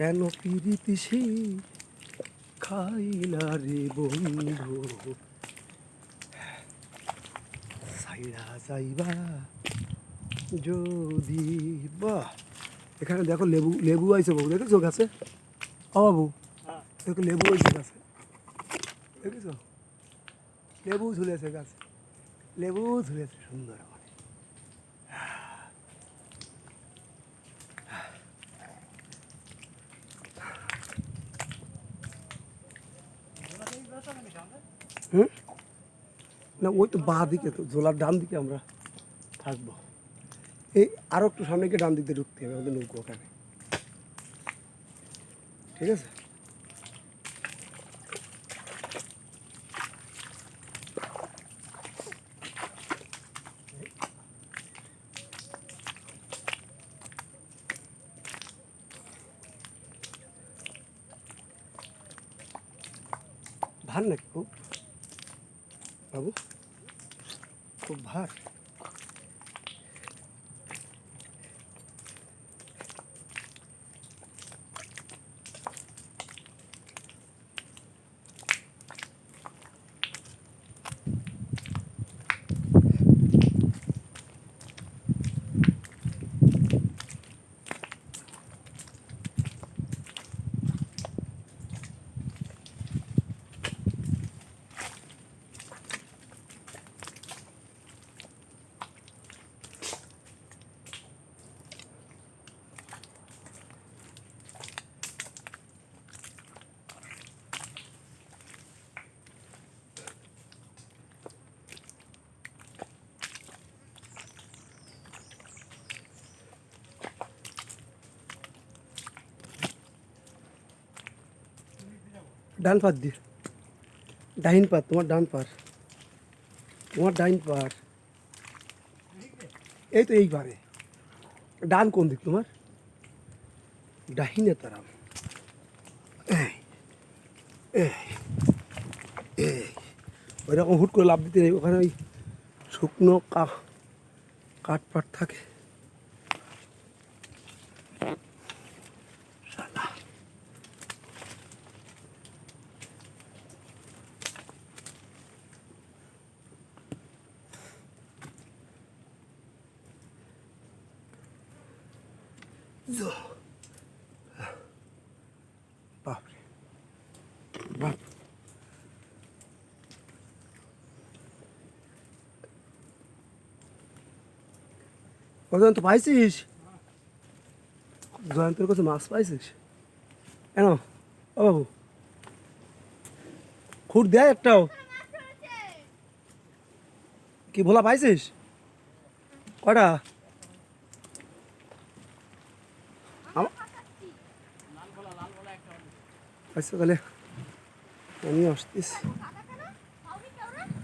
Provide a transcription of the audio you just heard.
কেন পিরিতিসি খাই না রে বন্ধু? সাইরা যাইবা যদি, বাহ। এখানে দেখো লেবু লেবু আইছে বাবু, দেখেছ গাছে? ও বাবু। দেখো লেবু আইছে গাছে। দেখেছ? লেবু ঝুলেছে গাছে। লেবু ঝুলেছে সুন্দর। হুম? না, ওই তো বাঁ দিকে তো জোলার ডান দিকে আমরা থাকব। এই আরও একটু সামনে গিয়ে ডান দিকে ঢুকতে হবে আমাদের নৌকো ওখানে। ঠিক আছে? ভার নাকি খুব বাবু খুব ভার ডান পার দিয়ে ডাইন পার তোমার ডান পার। তোমার ডাইন পার। এই তো এই পারে ডান কোন দিক তোমার? ডাহিনে তারাম। ওইরকম হুট করে লাভ দিতে নেই। ওখানে ওই শুকনো কাঠ পাট থাকে। So. বাপরে বাপ জয়ন্ত পাইছিস জয়ন্তের কাছে মাছ পাইছিস কেন ও বাবু খুঁট দেয় একটাও কি ভোলা পাইছিস কটা আচ্ছা তাহলে আমি আসতেছি।